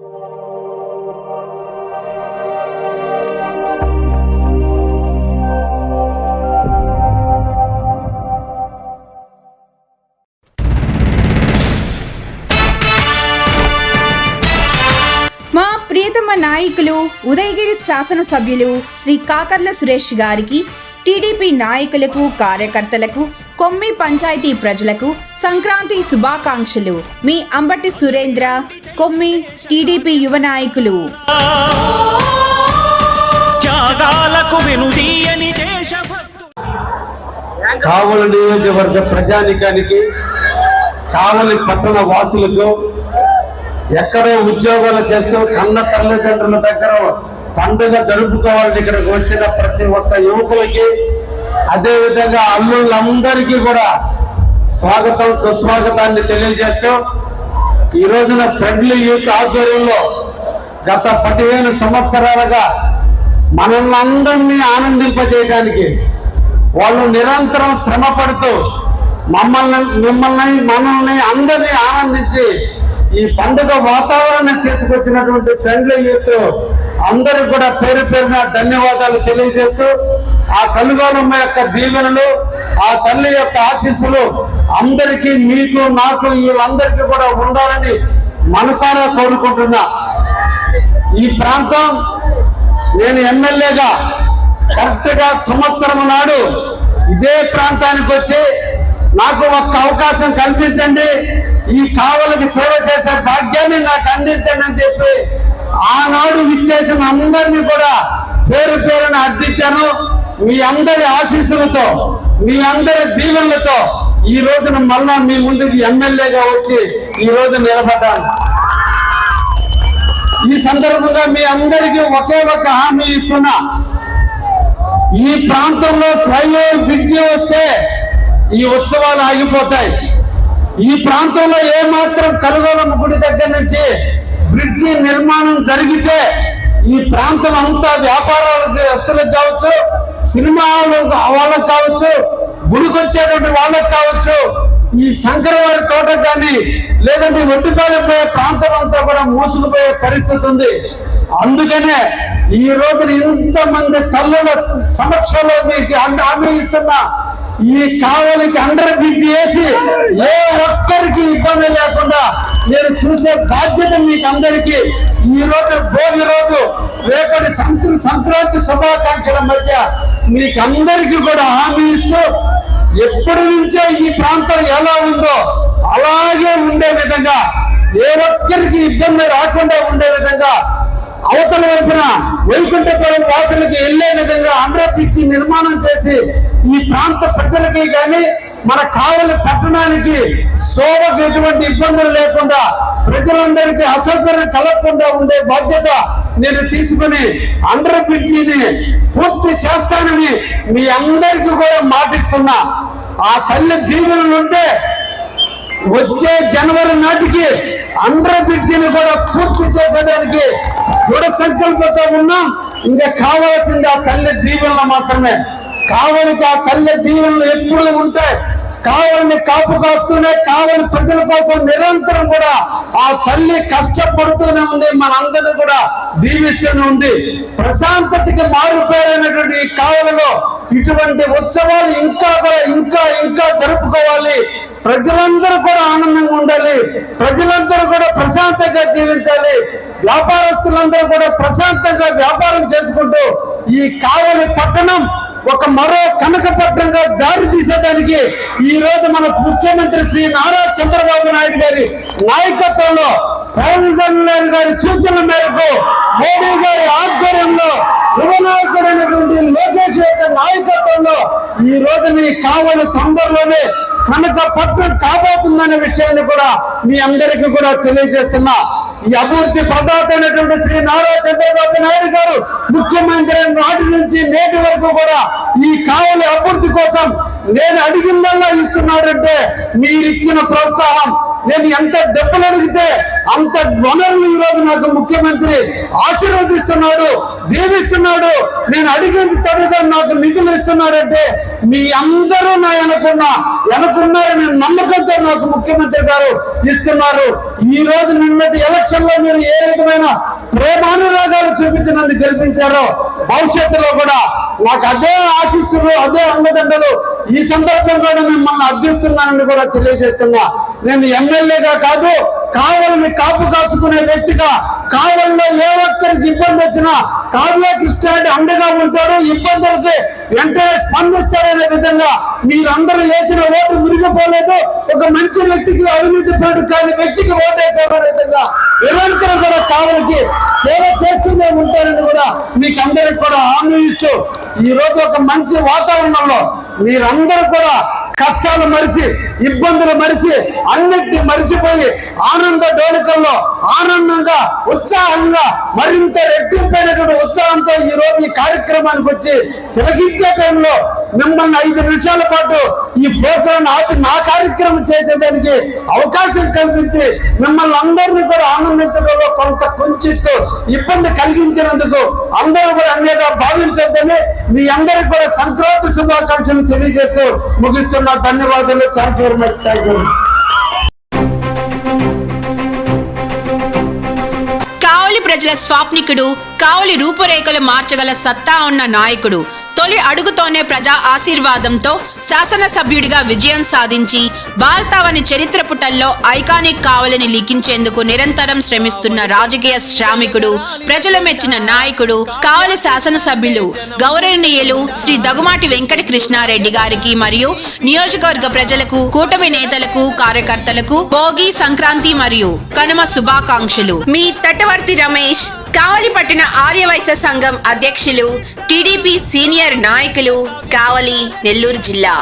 మా ప్రియతమ నాయకులు ఉదయగిరి శాసనసభ్యులు శ్రీ కాకర్ల సురేష్ గారికి టీడీపీ నాయకులకు కార్యకర్తలకు కొమ్మి పంచాయతీ ప్రజలకు సంక్రాంతి శుభాకాంక్షలు. మీ అంబటి సురేంద్ర కొమ్మి టీడీపీ యువ నాయకులు. త్యాగాలకు వెనుదీయని దేశభక్తు. కావలి నియోజకవర్గ ప్రజానికానికి కావలి పట్టణ వాసులకు ఎక్కడో ఉద్యోగాలు చేస్తూ కన్న తల్లిదండ్రుల దగ్గర పండుగ జరుపుకోవాలని ఇక్కడికి వచ్చిన ప్రతి ఒక్క యువకులకి అదే విధంగా అల్లుళ్ళందరికీ కూడా స్వాగతం సుస్వాగతాన్ని తెలియజేస్తూ ఈ రోజున ఫ్రెండ్లీ యూత్ ఆధ్వర్యంలో గత పదిహేను సంవత్సరాలుగా మనల్ని అందరినీ ఆనందింపజేయడానికి వాళ్ళు నిరంతరం శ్రమ పడుతూ మమ్మల్ని మిమ్మల్ని మనల్ని అందరినీ ఆనందించి ఈ పండుగ వాతావరణం తీసుకొచ్చినటువంటి ఫ్రెండ్లీ యూత్ అందరూ కూడా పేరు పేరున ధన్యవాదాలు తెలియజేస్తూ ఆ కలుగోలమ్మ యొక్క దీవెనలు ఆ తల్లి యొక్క ఆశీస్సులు అందరికీ మీకు నాకు వీళ్ళందరికీ కూడా ఉండాలని మనసారా కోరుకుంటున్నా. ఈ ప్రాంతం నేను ఎమ్మెల్యేగా కరెక్ట్గా సంవత్సరం నాడు ఇదే ప్రాంతానికి వచ్చి నాకు ఒక్క అవకాశం కల్పించండి. ఈ కావలకి సేవ చేసే భాగ్యాన్ని నాకు అందించండి అని చెప్పి ఆనాడు విచ్చేసిన అందరినీ కూడా పేరు పేరున అర్థించాను మీ అందరి ఆశీస్సులతో మీ అందరి దీవెనలతో ఈ రోజున మళ్ళా మీ ముందుకు ఎమ్మెల్యేగా వచ్చి ఈ రోజు నిలబడ్డాను. ఈ సందర్భంగా మీ అందరికీ ఒకే ఒక హామీ ఇస్తున్నా. ఈ ప్రాంతంలో ఫ్లైఓవర్ బ్రిడ్జి వస్తే ఈ ఉత్సవాలు ఆగిపోతాయి. ఈ ప్రాంతంలో ఏమాత్రం కలుగోలం గుడి దగ్గర నుంచి బ్రిడ్జి నిర్మాణం జరిగితే ఈ ప్రాంతం అంతా వ్యాపారాలకు వ్యక్తులకు కావచ్చు సినిమా వాళ్ళకు కావచ్చు గుడికొచ్చేటువంటి వాళ్ళకు వాళ్ళకి కావచ్చు ఈ శంకరవారి తోట కానీ లేదంటే ఒడ్డుపాలెం పోయే ప్రాంతం అంతా కూడా మూసుకుపోయే పరిస్థితి ఉంది. అందుకనే ఈ రోజున ఇంతమంది తల్లుల సమక్షంలో మీకు హామీ ఇస్తున్నా ఈ కావలికి అండర్ బ్రిడ్జ్ వేసి ఏ ఒక్కరికి ఇబ్బంది లేకుండా నేను చూసే బాధ్యత మీకు అందరికీ ఈ రోజు భోగి రోజు రేపటి సంక్ర సంక్రాంతి శుభాకాంక్షల మధ్య మీకు అందరికీ కూడా హామీ ఇస్తూ ఎప్పటి నుంచో ఈ ప్రాంతం ఎలా ఉందో అలాగే ఉండే విధంగా ఏ ఒక్కరికి ఇబ్బంది రాకుండా ఉండే విధంగా అవతల వైపున వైకుంఠపురం వాసులకి వెళ్ళే విధంగా అండర్ బ్రిడ్జి నిర్మాణం చేసి ఈ ప్రాంత ప్రజలకి కానీ మన కావలి పట్టణానికి శోభకు ఎటువంటి ఇబ్బందులు లేకుండా ప్రజలందరికీ అసౌకర్యం కలగకుండా ఉండే బాధ్యత నేను తీసుకుని అండర్ బ్రిడ్జిని పూర్తి చేస్తానని మీ అందరికీ కూడా మాటిస్తున్నా. ఆ తల్లి దీవెనలు ఉంటే వచ్చే జనవరి నాటికి అండర్ బ్రిడ్జిని కూడా పూర్తి చేసేదానికి దృఢ సంకల్పంతో ఉన్నాం. ఇంకా కావాల్సింది ఆ తల్లి దీవెనలు మాత్రమే. కావలికి ఆ తల్లి దీవెనలు ఎప్పుడు ఉంటాయి కావలిని కాపు కాస్తూనే కావలి ప్రజల కోసం నిరంతరం కూడా ఆ తల్లి కష్టపడుతూనే ఉంది. మనందరినీ కూడా దీవిస్తూనే ఉంది. ప్రశాంతతకి మారుపేరైనటువంటి ఈ కావలిలో ఇటువంటి ఉత్సవాలు ఇంకా కూడా ఇంకా ఇంకా జరుపుకోవాలి. ప్రజలందరూ కూడా ఆనందంగా ఉండాలి. ప్రజలందరూ కూడా ప్రశాంతంగా జీవించాలి. వ్యాపారస్తులందరూ కూడా ప్రశాంతంగా వ్యాపారం చేసుకుంటూ ఈ కావలి పట్టణం ఒక మరో కనకపట్నంగా దారి తీసేదానికి ఈ రోజు మన ముఖ్యమంత్రి శ్రీ నారా చంద్రబాబు నాయుడు గారి నాయకత్వంలో పవన్ కళ్యాణ్ గారి సూచనల మేరకు మోడీ గారి ఆధ్వర్యంలో యువనాయకుడైనటువంటి లోకేష్ యొక్క నాయకత్వంలో ఈ రోజుని కావలి తొందరలోనే కనకపట్నం కాబోతుందనే విషయాన్ని కూడా మీ అందరికీ కూడా తెలియజేస్తున్నా. ఈ అభివృద్ధి ప్రదాత అయినటువంటి శ్రీ నారా చంద్రబాబు నాయుడు గారు ముఖ్యమంత్రి నాటి నుంచి నేటి వరకు కూడా ఈ కావలి అభివృద్ధి కోసం నేను అడిగిందల్లా ఇస్తున్నాడంటే మీరిచ్చిన ప్రోత్సాహం. నేను ఎంత దెబ్బలు అడిగితే అంత వనరులు ఈ రోజు నాకు ముఖ్యమంత్రి ఆశీర్వదిస్తున్నాడు దీవిస్తున్నాడు. నేను అడిగింది తడుగా నాకు నిధులు ఇస్తున్నారంటే మీ అందరూ నా వెనకున్నా వెనకున్నారని నమ్మకంతో నాకు ముఖ్యమంత్రి గారు ఇస్తున్నారు. ఈ రోజు నిన్నటి ఎలక్షన్లో మీరు ఏ విధమైన ప్రేమానురాగాలు చూపించినందుకు గెలిపించారో భవిష్యత్తులో కూడా నాకు అదే ఆశిస్తున్నారు అదే అండదండలు ఈ సందర్భంగా మిమ్మల్ని అర్థిస్తున్నానని కూడా తెలియజేస్తున్నా. నేను ఎమ్మెల్యేగా కాదు కావాలని కాపు కాచుకునే వ్యక్తిగా కావల్లో ఏ ఒక్కరికి ఇబ్బంది వచ్చినా కావ్య కృష్ణారెడ్డి అండగా ఉంటాడు. ఇబ్బందులకి వెంటనే స్పందిస్తాడనే విధంగా మీరందరూ వేసిన ఓటు మురిగిపోలేదు. ఒక మంచి వ్యక్తికి అవినీతి పరుడు కాని వ్యక్తికి ఓటేసారనే విధంగా నిరంతరం కూడా కావలికి సేవ చేస్తూనే ఉంటారని కూడా మీకు అందరికి కూడా హామీ ఇస్తూ ఈ రోజు ఒక మంచి వాతావరణంలో మీరందరూ కూడా కష్టాలు మరిచి ఇబ్బందులు మరిచి అన్నిటిని మరిచిపోయి ఆనంద డోలికల్లో ఆనందంగా ఉత్సాహంగా మరింత రెట్టింపైనటువంటి ఉత్సాహంతో ఈ రోజు ఈ కార్యక్రమానికి వచ్చి తిలగించే టైంలో మిమ్మల్ని ఐదు నిమిషాల పాటు ఈ ప్రోగ్రాం ఆపి నా కార్యక్రమం చేసేదానికి అవకాశం కల్పించి మిమ్మల్ని అందరినీ కూడా ఆనందించడంలో కొంత కొంచెం ఇబ్బంది కలిగించినందుకు అందరూ కూడా అన్యగా భావించొద్దని మీ అందరికి కూడా సంక్రాంతి శుభాకాంక్షలు తెలియజేస్తూ ముగిస్తున్న. ధన్యవాదాలు. Thank you very much thank you Kavali ప్రజల స్వాప్నికుడు కావలి రూపురేఖలు మార్చగల సత్తా ఉన్న నాయకుడు. తొలి అడుగుతోనే ప్రజా ఆశీర్వాదంతో శాసనసభ్యుడిగా విజయం సాధించి భారతావని చరిత్ర పుటల్లో ఐకానిక్ కావలిని లిఖించేందుకు నిరంతరం శ్రమిస్తున్న రాజకీయ శ్రామికుడు ప్రజలు మెచ్చిన నాయకుడు కావలి శాసనసభ్యులు గౌరవనీయులు శ్రీ దగుమాటి వెంకట కృష్ణారెడ్డి గారికి మరియు నియోజకవర్గ ప్రజలకు కూటమి నేతలకు కార్యకర్తలకు భోగి సంక్రాంతి మరియు కనుమ శుభాకాంక్షలు. మీ తటవర్తి రమేష్ కావలి పట్టిన ఆర్యవైశ్య సంఘం అధ్యక్షులు టీడీపీ సీనియర్ నాయకులు కావలి నెల్లూరు జిల్లా.